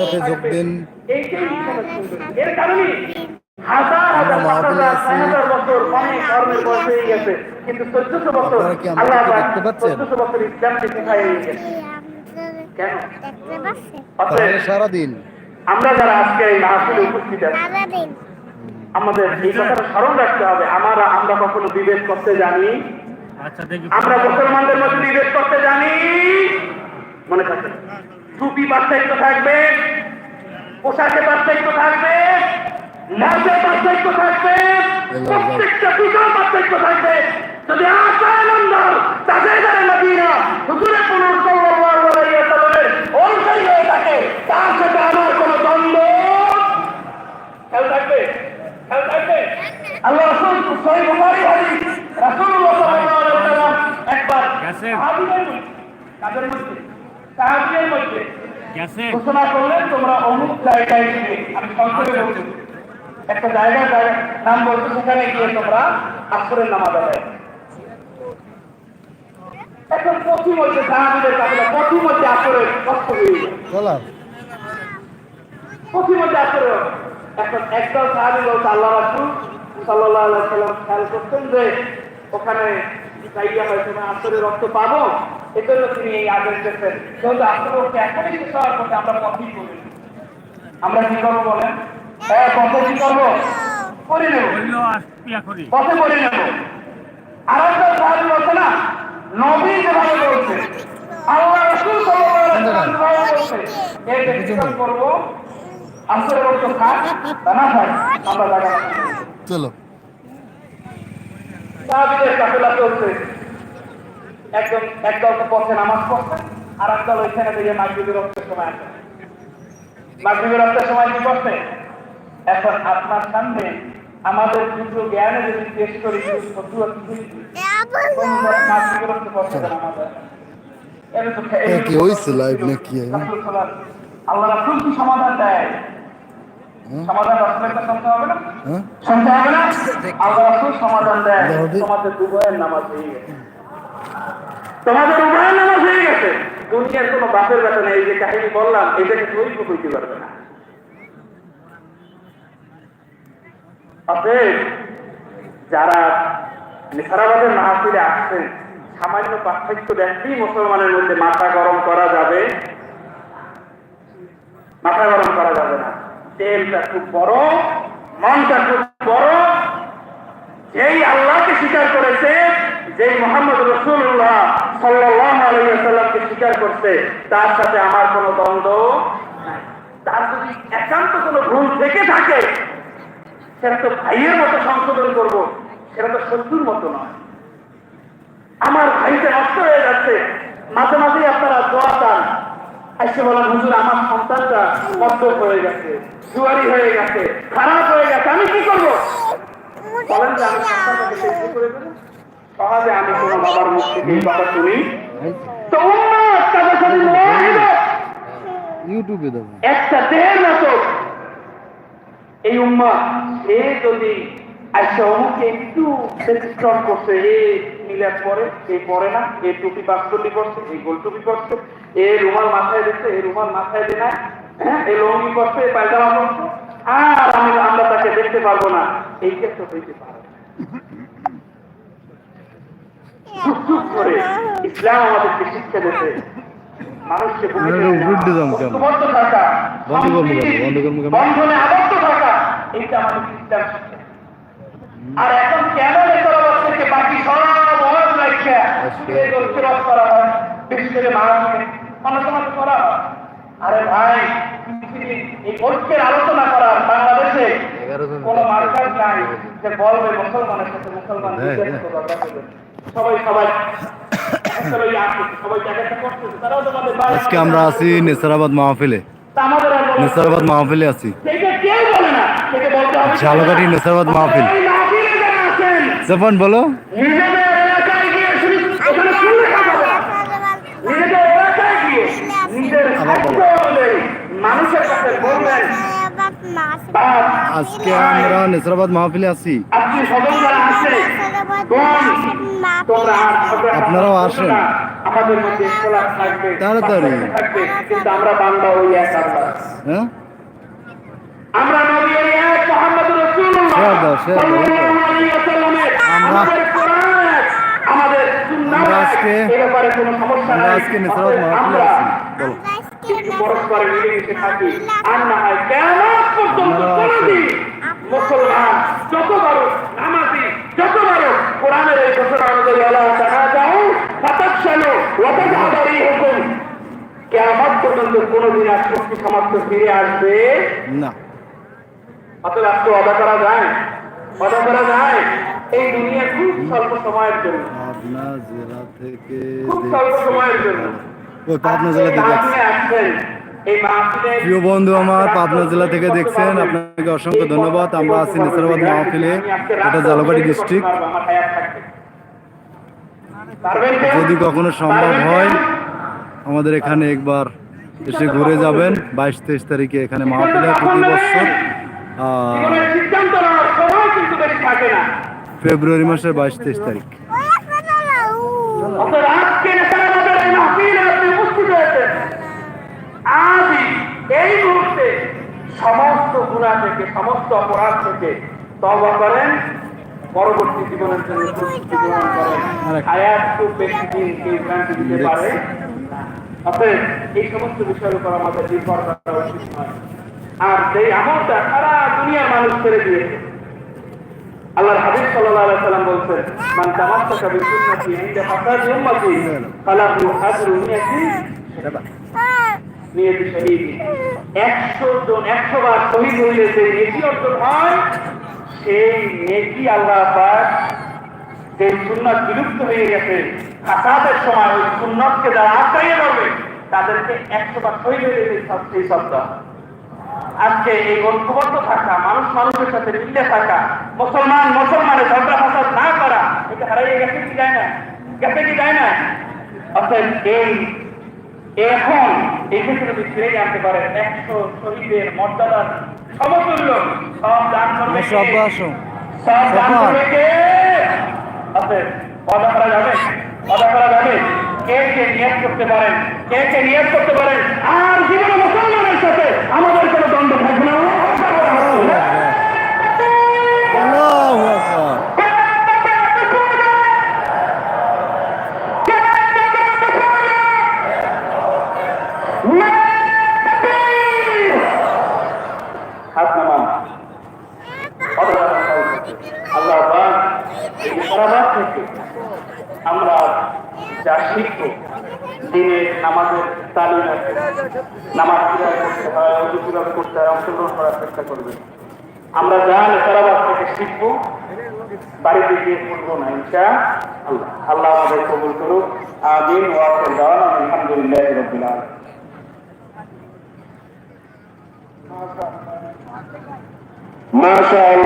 সাথে যোগ দিন। আপনারা কি দেখতে পাচ্ছেন? তাহলে সারাদিন। আমরা যারা আজকে এই মাহফিলে উপস্থিত আছি আমাদের এই কথাটা স্মরণ রাখতে হবে। আমরা আমরা কখনো বিবেক করতে জানি। আচ্ছা আমরা মুসলমানদের মধ্যে বিবেক করতে জানি। মনে থাকবে টুপি পার্থক্য থাকবে পোশাকে পার্থক্য থাকবে নাচের পার্থক্য থাকবে প্রত্যেকটা পিছন পার্থক্য থাকবে। যদি আসায় নন্দর তাদের দ্বারা মদিনা হুজুরে পুনর সাল্লাল্লাহু অনুসারী হয়ে থাকে তার সাথে আমার কোনো দ্বন্দ্ব খেয়াল থাকবে? খেয়াল থাকবে? আল্লাহ রাসূল সহিহ বুখারী হাদিস রাসূলুল্লাহ সাল্লাল্লাহু আলাইহি ওয়াসাল্লাম একবার গেছে। সাহাবীদের কাদের মধ্যে সাহাবীদের মধ্যে ঘোষণা করলেন তোমরা অমুক জায়গায় গিয়ে আমি সংক্ষেপে বলছি একটা জায়গা জায়গা নাম বলতে সেখানে গিয়ে তোমরা আসরের নামাজ আদায় এখন পথি মধ্যে সাহাবীদের কাছে পথি মধ্যে আসরের কষ্ট হয়ে পথি মধ্যে আসরে এখন একদল সাহাবী বলছে আল্লাহ রাসূল সাল্লাল্লাহু আলাইহি সাল্লাম খেয়াল করতেন যে ওখানে যাইয়া হয়তো না আসরে রক্ত পাবো? এজন্য তিনি এই আদেশ দিয়েছেন। আসরে ওকে এখনই শেষ হওয়ার পথে আমরা পথই করি। আমরা কি করব বলেন? হ্যাঁ কি করব? করে নেব। পথে করে নেব। আর একটা সাহাবী বলছে না নবী যেভাবে বলছে আল্লাহ রাসূল বলছে এই করব? না আমরা চলো। সাহাবীদের কাফেলা চলছে। একজন একদল তো পথে নামাজ পড়ছে আর একদল ওইখানে থেকে মাগরিবের রক্তের সময় আসে। মাগরিবের রক্তের সময় কি করছে? এখন আপনার সামনে আমাদের দুটো জ্ঞানে যদি টেস্ট করি কি হইছে live নাকি? আল্লাহ রাসূল কি সমাধান দেয়? সমাধান রাসূলের কাছে শুনতে হবে না। হ্যাঁ? শুনতে হবে না? আল্লাহ রাসূল সমাধান দেয়। তোমাদের উভয়ের নামাজ হয়ে গেছে। তোমাদের উভয়ের নামাজ হয়ে গেছে। দুনিয়ার কোনো বাপের বেটা নেই যে কাহিনী বললাম, এটাকে কেউই হইতে পারবে না। অতএব যারা নেশারাবাদের মাহফিলে আসছেন, সামান্য পার্থক্য দেখতেই মুসলমানের মধ্যে মাথা গরম করা যাবে। মাথা গরম করা যাবে না। তেলটা খুব বড়, মনটা খুব বড়। যেই আল্লাহকে স্বীকার করেছে যেই মোহাম্মদ রসুল্লাহ সাল্লাহ সাল্লামকে স্বীকার করছে, তার সাথে আমার কোনো দ্বন্দ্ব তার যদি একান্ত কোনো ভুল থেকে থাকে, সেটা তো ভাইয়ের মতো সংশোধন করব, সেটা তো শত্রুর মতো নয়। আমার ভাইটা নষ্ট হয়ে যাচ্ছে, মাঝে মাঝেই আপনারা দোয়া চান। এসে বলেন, হুজুর, আমার সন্তানটা মদ্য হয়ে গেছে, জুয়ারি হয়ে গেছে, খারাপ হয়ে গেছে, আমি কি করব? বলেন যে, আমি সন্তানটাকে করে দেবো সহজে আমি কোনো বাবার মুখ থেকে এই কথা শুনি। তো উম্মাদ তাদের সাথে ইউটিউবে দেবো। একটা দেহের মতো। এই উম্মা সে যদি আচ্ছা অমুকে একটু ব্যতিক্রম করছে এ মিলাদ পরে এ পরে না এ টুপি করছে এই গোল টুপি করছে এ রুমাল মাথায় দিচ্ছে এ রুমাল মাথায় দেয় না হ্যাঁ এ লঙ্গি করছে এ পায়জামা করছে আর আমি আমরা তাকে দেখতে পারব না। এইটা তো হইতে পারে করে ইসলাম আমাদেরকে শিক্ষা মানুষকে থাকা? বন্ধনে আবদ্ধ থাকা। আমাদের ইসলাম আর এখন কেন থেকে বাকি সব এই করা হয়। বিশেষ করে মানুষকে অনেক করা হয়। আরে ভাই এই ঐক্যের আলোচনা করার বাংলাদেশে কোন মার্কার নাই যে বলবে মুসলমানের সাথে মুসলমান। সবাই সবাই আজকে আমরা আছি নেসারাবাদ মাহফিলে। নেসারাবাদ মাহফিলে আছি। ঝালকাঠি নেসারাবাদ মাহফিল। জাপান বলো নিজেদের এলাকায় গিয়ে শুধু ওখানে ফুল লেখা পাবে না। নিজেদের এলাকায় গিয়ে নিজের সাধ্য অনুযায়ী মানুষের কাছে বলবেন আজকে আমরা নেসারাবাদ মাহফিলে আছি আজকে সদর যারা আছে কোন তোমরা আর ঝগড়া আপনারাও আসেন। না। আমাদের মধ্যে ইখতিলাফ থাকবে তাড়াতাড়ি। থাকবে কিন্তু আমরা বান্দা ওই এক আল্লাহ হ্যাঁ আমরা নবী ওই এক মুহাম্মদ রাসূলুল্লাহ শেয়ার দাও, শেয়ার দাও, সাল্লাল্লাহু ওয়াসাল্লামের আমরা- আমাদের সুন্নাহ আমরা এক। আজকে- এ ব্যাপারে আমরা নাই। আজকে নেসারাবাদ মাহফিলে আমরা আছি। বলো একটু পরস্পরে মিলেমিশে থাকি। আর না হয় কেমন পর্যন্ত কোনদিন মুসলমান যত বড় নামাজি যত বড় কোরআনের এই ঘোষণা অনুযায়ী আল্লাহ তাআলা যাও ফাতাকশালু ওয়া তাজাদারি হুকুম। কিয়ামত পর্যন্ত কোনদিন আর শক্তি সমাপ্ত ফিরে আসবে না। অতএব আজকে অদা করা যায়? অদা করা যায়? এই দুনিয়া খুব স্বল্প সময়ের জন্য। থেকে খুব স্বল্প সময়ের জন্য। ওই পাবনা জেলা থেকে প্রিয় বন্ধু আমার পাবনা জেলা থেকে দেখছেন আপনাকে অসংখ্য ধন্যবাদ। আমরা আছি নেসারাবাদ মাহফিলে এটা জালকাঠি ডিস্ট্রিক্ট যদি কখনো সম্ভব হয় আমাদের এখানে একবার এসে ঘুরে যাবেন। বাইশ তেইশ তারিখে এখানে মাহফিলে প্রতি বছর। ফেব্রুয়ারি মাসের বাইশ তেইশ তারিখ অতএব আজকে নেতারাবাদের এই মাহফিলে আপনি উপস্থিত হয়েছেন আজই এই মুহূর্তে সমস্ত গুণা থেকে সমস্ত অপরাধ থেকে তবা করেন। পরবর্তী জীবনের জন্য প্রস্তুতি গ্রহণ করেন। হায়াত খুব বেশি দিন কেউ ভ্রান্তি দিতে পারে। অতএব এই সমস্ত বিষয়ের উপর আমাদের নির্ভর করা উচিত নয়। আর সেই আমলটা সারা দুনিয়ার মানুষ ছেড়ে দিয়েছে। আল্লাহর হাবিব সাল্লাল্লাহু আলাইহি সাল্লাম বলছেন মান তামাসসাকা বিসুন্নতি ইনদা ফাসাদ উম্মতি ফালাহু আজরু নিয়াতি একশো জন, একশো বার শহীদ হইলে যে নেকি অর্জন হয়, সেই নেকি আল্লাহ সুন্নাত বিলুপ্ত হয়ে গেছে সময় ওই সুন্নতকে যারা তাদেরকে একশো বার শহীদ হয়ে গেছে সেই আজকে এই ঐক্যবদ্ধ থাকা, মানুষ মানুষের সাথে মিলে থাকা, মুসলমান মুসলমানের ঝগড়া ফাসাদ না করা, এটা হারাইয়ে গেছে কি যায় না? গেছে কি যায় না? অর্থাৎ এই এখন এই ক্ষেত্রে যদি ফিরে আনতে পারেন একশো শহীদের মর্যাদার সমতুল্য সব দান করবে? সব দান করবে কে? অদা করা যাবে? অদা করা যাবে? কে কে নিয়োগ করতে পারেন? কে কে নিয়োগ করতে পারেন আর জীবনে মুসলমানের সাথে আমাদের কোনো দ্বন্দ্ব থাকবে না আল্লাহু আকবার। হাত নামান অদা করা যাবে। আল্লাহ পাক এই ইসলামাবাদ থেকে আমরা যা শিখব দিনের নামাজের তালিম আছে। নামাজ কীভাবে করতে হয়, অংশগ্রহণ করার চেষ্টা করবে আমরা যা নেতারাবাদ থেকে শিখব, বাড়িতে গিয়ে করব না ইনশা আল্লাহ আল্লাহ আমাদের কবুল করুক। আমিন ওয়াসল দাওয়ান, আলহামদুলিল্লাহ রবিল মাশাআল্লাহ।